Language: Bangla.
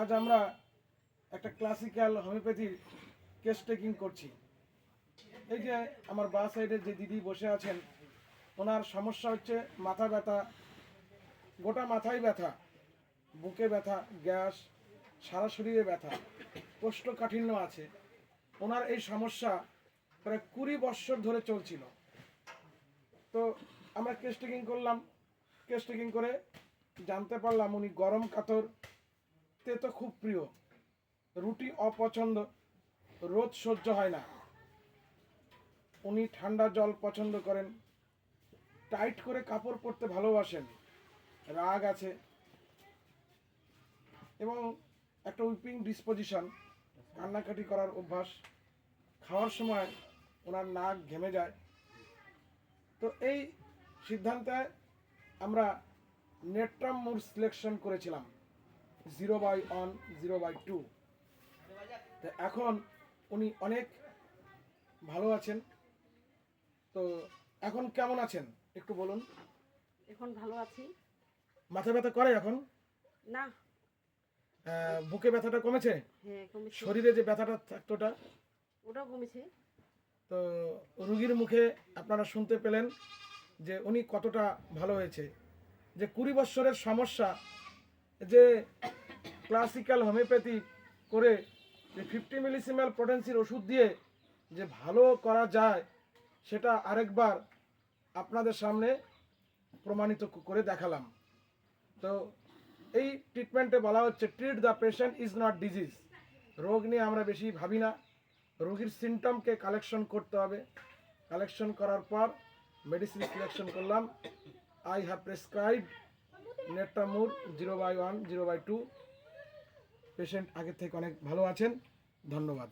আজ আমরা একটা ক্লাসিক্যাল হোমিওপ্যাথির কেস টেকিং করছি। এই যে আমার বা সাইডে যে দিদি বসে আছেন, ওনার সমস্যা হচ্ছে মাথা ব্যথা, গোটা মাথায় ব্যথা, বুকে ব্যথা, গ্যাস, সারা শরীরে ব্যথা, কোষ্ঠকাঠিন্য আছে। ওনার এই সমস্যা প্রায় কুড়ি বৎসর ধরে চলছিল। তো আমরা কেস টেকিং করলাম। কেস টেকিং করে জানতে পারলাম উনি গরম কাতর তে তো খুব প্রিয়। রুটি অপছন্দ রোদ সহ্য হয় না। উনি ঠান্ডা জল পছন্দ করেন, টাইট করে কাপড় পরতে ভালোবাসেন, রাগ আছে, এবং একটা উইপিং ডিসপোজিশন, কান্নাকাটি করার অভ্যাস, খাওয়ার সময় ওনার নাক ঘেমে যায়। তো এই সিদ্ধান্তে আমরা নেট্রাম মুড সিলেকশন করেছিলাম। Zero by one zero by two তো এখন উনি অনেক ভালো আছেন। তো এখন কেমন আছেন? একটু বলুন। এখন ভালো আছি। মাথা ব্যথা করে এখন? না। বুকে ব্যথাটা কমেছে? হ্যাঁ কমেছে। শরীরে যে ব্যথাটা থাকতো ওটা? ওটাও কমেছে। তো রুগীর মুখে আপনারা শুনতে পেলেন যে উনি কতটা ভালো হয়েছে। যে কুড়ি বৎসরের সমস্যা যে ক্লাসিক্যাল হোমিওপ্যাথি করে যে ফিফটি মিলিসিমেল পোটেন্সির ওষুধ দিয়ে যে ভালো করা যায়, সেটা আরেকবার আপনাদের সামনে প্রমাণিত করে দেখালাম। তো এই ট্রিটমেন্টে বলা হচ্ছে treat the patient is not disease রোগ নিয়ে আমরা বেশি ভাবি না। রোগীর সিমটমকে কালেকশন করতে হবে। কালেকশন করার পর মেডিসিন সিলেকশন করলাম। I have prescribe natrum mur zero by one zero by two. Patient আগের থেকে অনেক ভালো আছেন। ধন্যবাদ।